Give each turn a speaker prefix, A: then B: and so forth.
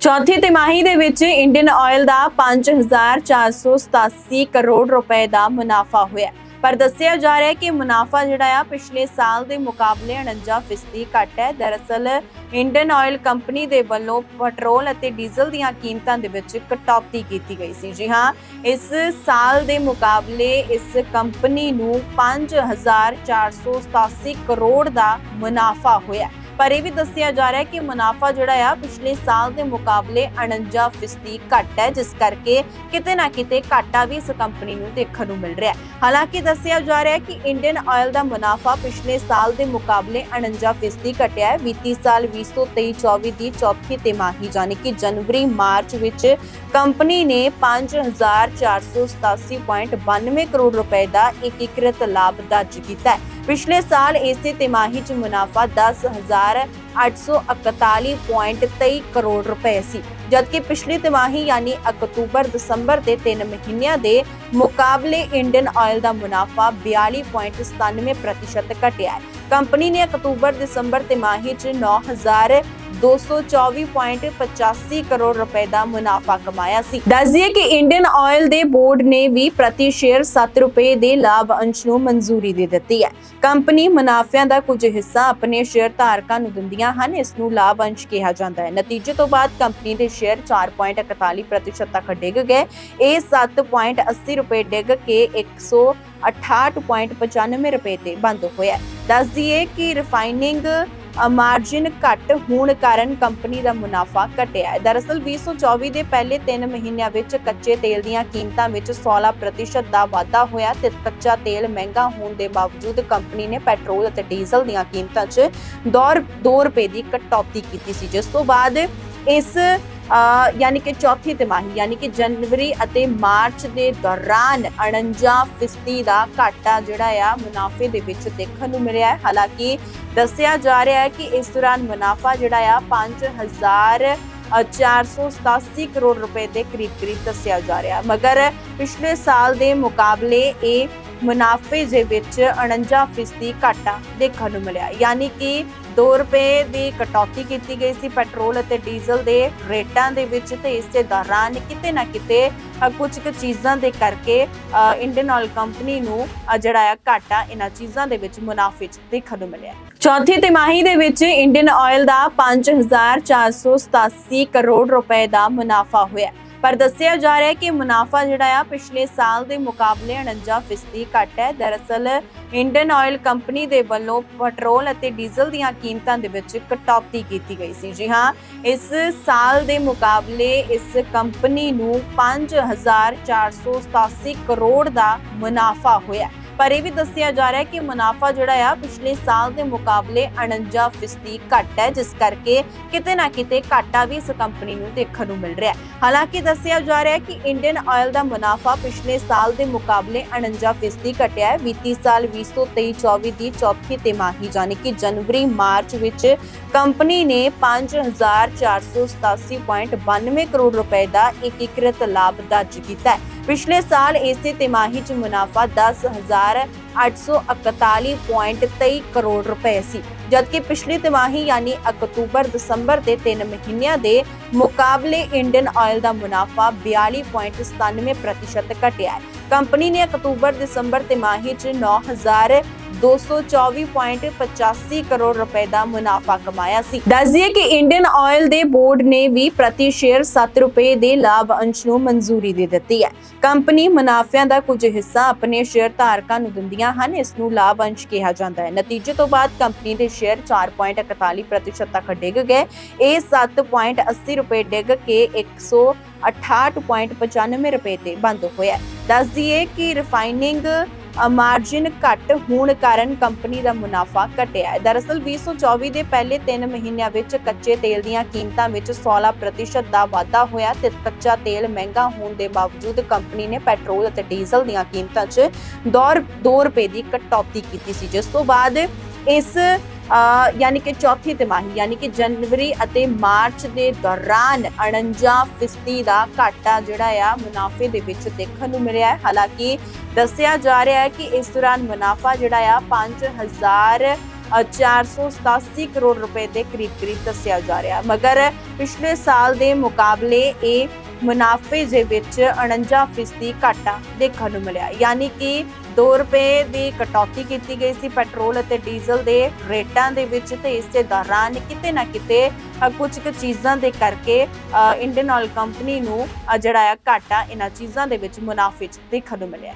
A: ਚੌਥੀ ਤਿਮਾਹੀ ਦੇ ਵਿੱਚ ਇੰਡੀਅਨ ਆਇਲ ਦਾ 5487 ਕਰੋੜ ਰੁਪਏ ਦਾ ਮੁਨਾਫਾ ਹੋਇਆ। ਪਰ ਦੱਸਿਆ ਜਾ ਰਿਹਾ ਹੈ ਕਿ ਮੁਨਾਫਾ ਜਿਹੜਾ ਆ, ਪਿਛਲੇ ਸਾਲ ਦੇ ਮੁਕਾਬਲੇ 49% ਘੱਟ ਹੈ। ਦਰਅਸਲ, ਇੰਡੀਅਨ ਆਇਲ ਕੰਪਨੀ ਦੇ ਵੱਲੋਂ ਪੈਟਰੋਲ ਅਤੇ ਡੀਜ਼ਲ ਦੀਆਂ ਕੀਮਤਾਂ ਦੇ ਵਿੱਚ ਕਟੌਤੀ ਕੀਤੀ ਗਈ ਸੀ। ਜੀ ਹਾਂ, ਇਸ ਸਾਲ ਦੇ ਮੁਕਾਬਲੇ ਇਸ ਕੰਪਨੀ ਨੂੰ 5487 ਕਰੋੜ ਦਾ ਮੁਨਾਫਾ ਹੋਇਆ। ਪਰ ਇਹ ਵੀ ਦੱਸਿਆ ਜਾ ਰਿਹਾ ਹੈ ਕਿ ਮੁਨਾਫਾ ਜਿਹੜਾ ਆ ਪਿਛਲੇ ਸਾਲ ਦੇ ਮੁਕਾਬਲੇ 49% ਘੱਟ ਹੈ, ਜਿਸ ਕਰਕੇ ਕਿਤੇ ਨਾ ਕਿਤੇ ਘਾਟਾ ਵੀ ਇਸ ਕੰਪਨੀ ਨੂੰ ਦੇਖਣ ਨੂੰ ਮਿਲ ਰਿਹਾ ਹੈ। ਹਾਲਾਂਕਿ ਦੱਸਿਆ ਜਾ ਰਿਹਾ ਹੈ ਕਿ ਇੰਡੀਅਨ ਆਇਲ ਦਾ ਮੁਨਾਫਾ ਪਿਛਲੇ ਸਾਲ ਦੇ ਮੁਕਾਬਲੇ 49% ਘਟਿਆ ਹੈ। ਵਿੱਤੀ ਸਾਲ 2023-24 ਦੀ ਚੌਥੀ ਤਿਮਾਹੀ ਯਾਨੀ ਕਿ ਜਨਵਰੀ, ਮਾਰਚ ਵਿੱਚ ਕੰਪਨੀ ਨੇ 5487.92 ਕਰੋੜ ਰੁਪਏ ਦਾ ਏਕੀਕ੍ਰਿਤ ਲਾਭ ਦਰਜ ਕੀਤਾ ਹੈ। ਪਿਛਲੇ ਸਾਲ ਇਸੇ ਤਿਮਾਹੀ 'ਚ ਮੁਨਾਫਾ 10841.23 ਕਰੋੜ ਰੁਪਏ ਸੀ, ਜਦਕਿ ਪਿਛਲੀ ਤਿਮਾਹੀ ਯਾਨੀ ਅਕਤੂਬਰ ਦਸੰਬਰ ਦੇ 3 ਮਹੀਨਿਆਂ ਦੇ ਮੁਕਾਬਲੇ ਇੰਡੀਅਨ ਆਇਲ ਦਾ ਮੁਨਾਫਾ 42.97% ਘਟਿਆ ਹੈ। ਕੰਪਨੀ ਨੇ ਅਕਤੂਬਰ ਦਸੰਬਰ ਤਿਮਾਹੀ 'ਚ 9224.85 ਕਰੋੜ ਰੁਪਏ ਦਾ ਮੁਨਾਫਾ ਕਮਾਇਆ ਸੀ। ਦੱਸਦੀਏ ਕਿ ਇੰਡੀਅਨ ਆਇਲ ਦੇ ਬੋਰਡ ਨੇ ਵੀ ਪ੍ਰਤੀ ਸ਼ੇਅਰ 7 ਰੁਪਏ ਦੇ ਲਾਭ ਅੰਸ਼ ਨੂੰ ਮਨਜ਼ੂਰੀ ਦੇ ਦਿੱਤੀ ਹੈ। ਕੰਪਨੀ ਮੁਨਾਫਿਆਂ ਦਾ ਕੁਝ ਹਿੱਸਾ ਆਪਣੇ ਸ਼ੇਅਰ ਧਾਰਕਾਂ ਨੂੰ ਦਿੰਦੀਆਂ ਹਨ, ਇਸ ਨੂੰ ਲਾਭ ਅੰਸ਼ ਕਿਹਾ ਜਾਂਦਾ ਹੈ। ਨਤੀਜੇ ਤੋਂ ਬਾਅਦ ਕੰਪਨੀ ਦੇ ਸ਼ੇਅਰ 4.41% ਤੱਕ ਡਿੱਗ ਗਏ। ਇਹ 7.80 ਰੁਪਏ ਡਿੱਗ ਕੇ 168.95 ਰੁਪਏ ਤੇ ਬੰਦ ਹੋਇਆ ਦੱਸ ਦਈਏ ਕਿ ਰਿਫਾਈਨਿੰਗ ਮਾਰਜਿਨ ਘੱਟ ਹੋਣ ਕਾਰਨ ਕੰਪਨੀ ਦਾ ਮੁਨਾਫਾ ਘਟਿਆ ਹੈ। ਦਰਅਸਲ 2024 ਦੇ ਪਹਿਲੇ 3 ਮਹੀਨਿਆਂ ਵਿੱਚ ਕੱਚੇ ਤੇਲ ਦੀਆਂ ਕੀਮਤਾਂ ਵਿੱਚ 16% ਦਾ ਵਾਧਾ ਹੋਇਆ ਤੇ ਕੱਚਾ ਤੇਲ ਮਹਿੰਗਾ ਹੋਣ ਦੇ ਬਾਵਜੂਦ ਕੰਪਨੀ ਨੇ ਪੈਟਰੋਲ ਅਤੇ ਡੀਜ਼ਲ ਦੀਆਂ ਕੀਮਤਾਂ 'ਚ 2 ਰੁਪਏ ਦੀ ਕਟੌਤੀ ਕੀਤੀ ਸੀ। ਜਿਸ ਤੋਂ ਬਾਅਦ ਇਸ ਯਾਨੀ ਕਿ ਚੌਥੀ ਤਿਮਾਹੀ ਯਾਨੀ ਕਿ ਜਨਵਰੀ ਅਤੇ ਮਾਰਚ ਦੇ ਦੌਰਾਨ 49% ਦਾ ਘਾਟਾ ਜਿਹੜਾ ਆ ਮੁਨਾਫੇ ਦੇ ਵਿੱਚ ਦੇਖਣ ਨੂੰ ਮਿਲਿਆ ਹੈ। ਹਾਲਾਂਕਿ ਦੱਸਿਆ ਜਾ ਰਿਹਾ ਹੈ ਕਿ ਇਸ ਦੌਰਾਨ ਮੁਨਾਫਾ ਜਿਹੜਾ ਆ 5000 ਅ, 487 ਕਰੋੜ ਰੁਪਏ ਦੇ ਕਰੀਬ ਕਰੀਬ ਦੱਸਿਆ ਜਾ ਰਿਹਾ ਮਗਰ ਪਿਛਲੇ ਸਾਲ ਦੇ ਮੁਕਾਬਲੇ ਇਹ ਮੁਨਾਫੇ ਦੇ ਵਿੱਚ 49% ਘਾਟਾ ਦੇਖਣ ਨੂੰ ਮਿਲਿਆ। ਯਾਨੀ ਕਿ 2 ਰੁਪਏ ਦੀ ਕਟੌਤੀ ਕੀਤੀ ਗਈ ਸੀ ਪੈਟਰੋਲ ਅਤੇ ਡੀਜ਼ਲ ਦੇ ਰੇਟਾਂ ਦੇ ਵਿੱਚ ਤੇ ਇਸ ਦੇ ਦੌਰਾਨ ਕਿਤੇ ਨਾ ਕਿਤੇ ਕੁਝ ਕੁ ਚੀਜ਼ਾਂ ਦੇ ਕਰਕੇ ਇੰਡੀਅਨ ਆਇਲ ਕੰਪਨੀ ਨੂੰ ਜਿਹੜਾ ਆ ਘਾਟਾ ਇਹਨਾਂ ਚੀਜ਼ਾਂ ਦੇ ਵਿੱਚ ਮੁਨਾਫੇ 'ਚ ਦੇਖਣ ਨੂੰ ਮਿਲਿਆ। ਚੌਥੀ ਤਿਮਾਹੀ ਦੇ ਵਿੱਚ ਇੰਡੀਅਨ ਆਇਲ ਦਾ 5487 ਕਰੋੜ ਰੁਪਏ ਦਾ ਮੁਨਾਫਾ ਹੋਇਆ। ਪਰ ਦੱਸਿਆ ਜਾ ਰਿਹਾ ਹੈ ਕਿ ਮੁਨਾਫਾ ਜਿਹੜਾ ਆ ਪਿਛਲੇ ਸਾਲ ਦੇ ਮੁਕਾਬਲੇ 49% ਘੱਟ ਹੈ। ਦਰਅਸਲ, ਇੰਡੀਅਨ ਆਇਲ ਕੰਪਨੀ ਦੇ ਵੱਲੋਂ ਪੈਟਰੋਲ ਅਤੇ ਡੀਜ਼ਲ ਦੀਆਂ ਕੀਮਤਾਂ ਦੇ ਵਿੱਚ ਕਟੌਤੀ ਕੀਤੀ ਗਈ ਸੀ। ਜੀ ਹਾਂ, ਇਸ ਸਾਲ ਦੇ ਮੁਕਾਬਲੇ ਇਸ ਕੰਪਨੀ ਨੂੰ 5487 ਕਰੋੜ ਦਾ ਮੁਨਾਫਾ ਹੋਇਆ। ਪਰ ਇਹ ਵੀ ਦੱਸਿਆ ਜਾ ਰਿਹਾ ਹੈ ਕਿ ਮੁਨਾਫਾ ਜਿਹੜਾ ਆ ਪਿਛਲੇ ਸਾਲ ਦੇ ਮੁਕਾਬਲੇ 49% ਘੱਟ ਹੈ, ਜਿਸ ਕਰਕੇ ਕਿਤੇ ਨਾ ਕਿਤੇ ਘਾਟਾ ਵੀ ਇਸ ਕੰਪਨੀ ਨੂੰ ਦੇਖਣ ਨੂੰ ਮਿਲ ਰਿਹਾ ਹੈ। ਹਾਲਾਂਕਿ ਦੱਸਿਆ ਜਾ ਰਿਹਾ ਹੈ ਕਿ ਇੰਡੀਅਨ ਆਇਲ ਦਾ ਮੁਨਾਫਾ ਪਿਛਲੇ ਸਾਲ ਦੇ ਮੁਕਾਬਲੇ 49% ਘਟਿਆ ਹੈ। ਵਿੱਤੀ ਸਾਲ 2023-24 ਦੀ ਚੌਥੀ ਤਿਮਾਹੀ ਯਾਨੀ ਕਿ ਜਨਵਰੀ, ਮਾਰਚ ਵਿੱਚ ਕੰਪਨੀ ਨੇ 5487.92 ਕਰੋੜ ਰੁਪਏ ਦਾ ਏਕੀਕ੍ਰਿਤ ਲਾਭ ਦਰਜ ਕੀਤਾ ਹੈ। ਪਿਛਲੇ ਸਾਲ ਇਸੇ ਤਿਮਾਹੀ 'ਚ ਮੁਨਾਫਾ 10841.23 ਕਰੋੜ ਰੁਪਏ ਸੀ, ਜਦਕਿ ਪਿਛਲੀ ਤਿਮਾਹੀ ਯਾਨੀ ਅਕਤੂਬਰ ਦਸੰਬਰ ਦੇ 3 ਮਹੀਨਿਆਂ ਦੇ ਮੁਕਾਬਲੇ ਇੰਡੀਅਨ ਆਇਲ ਦਾ ਮੁਨਾਫਾ 42.97% ਘਟਿਆ ਹੈ। ਕੰਪਨੀ ਨੇ ਅਕਤੂਬਰ ਦਸੰਬਰ ਤਿਮਾਹੀ 'ਚ 9000 224.85 ਕਰੋੜ ਰੁਪਏ ਦਾ ਮੁਨਾਫਾ ਕਮਾਇਆ ਸੀ। ਦੱਸਦੀਏ ਕਿ ਇੰਡੀਅਨ ਆਇਲ ਦੇ ਬੋਰਡ ਨੇ ਵੀ ਪ੍ਰਤੀ ਸ਼ੇਅਰ 7 ਰੁਪਏ ਦੇ ਲਾਭ ਅੰਸ਼ ਨੂੰ ਮਨਜ਼ੂਰੀ ਦੇ ਦਿੱਤੀ ਹੈ। ਕੰਪਨੀ ਮੁਨਾਫਿਆਂ ਦਾ ਕੁਝ ਹਿੱਸਾ ਆਪਣੇ ਸ਼ੇਅਰ ਧਾਰਕਾਂ ਨੂੰ ਦਿੰਦੀਆਂ ਹਨ, ਇਸ ਨੂੰ ਲਾਭ ਅੰਸ਼ ਕਿਹਾ ਜਾਂਦਾ ਹੈ। ਨਤੀਜੇ ਤੋਂ ਬਾਅਦ ਕੰਪਨੀ ਦੇ ਸ਼ੇਅਰ 4.41% ਤੱਕ ਡਿੱਗ ਗਏ। ਇਹ 7.80 ਰੁਪਏ ਡਿੱਗ ਕੇ 168.95 ਰੁਪਏ ਤੇ ਬੰਦ ਹੋਇਆ ਦੱਸ ਦਈਏ ਕਿ ਰਿਫਾਈਨਿੰਗ ਮਾਰਜਿਨ ਘੱਟ ਹੋਣ ਕਾਰਨ ਕੰਪਨੀ ਦਾ ਮੁਨਾਫਾ ਘਟਿਆ ਹੈ। ਦਰਅਸਲ 2024 ਦੇ ਪਹਿਲੇ 3 ਮਹੀਨਿਆਂ ਵਿੱਚ ਕੱਚੇ ਤੇਲ ਦੀਆਂ ਕੀਮਤਾਂ ਵਿੱਚ 16% ਦਾ ਵਾਧਾ ਹੋਇਆ ਤੇ ਕੱਚਾ ਤੇਲ ਮਹਿੰਗਾ ਹੋਣ ਦੇ ਬਾਵਜੂਦ ਕੰਪਨੀ ਨੇ ਪੈਟਰੋਲ ਅਤੇ ਡੀਜ਼ਲ ਦੀਆਂ ਕੀਮਤਾਂ 'ਚ 2 ਰੁਪਏ ਦੀ ਕਟੌਤੀ ਕੀਤੀ ਸੀ। ਜਿਸ ਤੋਂ ਬਾਅਦ ਇਸ ਯਾਨੀ ਕਿ ਚੌਥੀ ਤਿਮਾਹੀ ਯਾਨੀ ਕਿ ਜਨਵਰੀ ਅਤੇ ਮਾਰਚ ਦੇ ਦੌਰਾਨ 49% ਦਾ ਘਾਟਾ ਜਿਹੜਾ ਆ ਮੁਨਾਫੇ ਦੇ ਵਿੱਚ ਦੇਖਣ ਨੂੰ ਮਿਲਿਆ ਹੈ। ਹਾਲਾਂਕਿ ਦੱਸਿਆ ਜਾ ਰਿਹਾ ਹੈ ਕਿ ਇਸ ਦੌਰਾਨ ਮੁਨਾਫਾ ਜਿਹੜਾ ਆ 5000 ਅ, 487 ਕਰੋੜ ਰੁਪਏ ਦੇ ਕਰੀਬ-ਕਰੀਬ ਦੱਸਿਆ ਜਾ ਰਿਹਾ ਮਗਰ ਪਿਛਲੇ ਸਾਲ ਦੇ ਮੁਕਾਬਲੇ ਇਹ ਮੁਨਾਫੇ ਦੇ ਵਿੱਚ 49% ਘਾਟਾ ਦੇਖਣ ਨੂੰ ਮਿਲਿਆ। ਯਾਨੀ ਕਿ 2 ਰੁਪਏ ਦੀ ਕਟੌਤੀ ਕੀਤੀ ਗਈ ਸੀ ਪੈਟਰੋਲ ਅਤੇ ਡੀਜ਼ਲ ਦੇ ਰੇਟਾਂ ਦੇ ਵਿੱਚ ਤੇ ਦੇ ਦੌਰਾਨ ਕਿਤੇ ਨਾ ਕਿਤੇ ਅ, ਕੁਝ ਕੁ ਚੀਜ਼ਾਂ ਦੇ ਕਰਕੇ ਇੰਡੀਅਨ ਆਇਲ ਕੰਪਨੀ ਨੂੰ ਜਿਹੜਾ ਆ ਘਾਟਾ ਇਹਨਾਂ ਚੀਜ਼ਾਂ ਦੇ ਵਿੱਚ ਮੁਨਾਫੇ 'ਚ ਦੇਖਣ ਨੂੰ ਮਿਲਿਆ।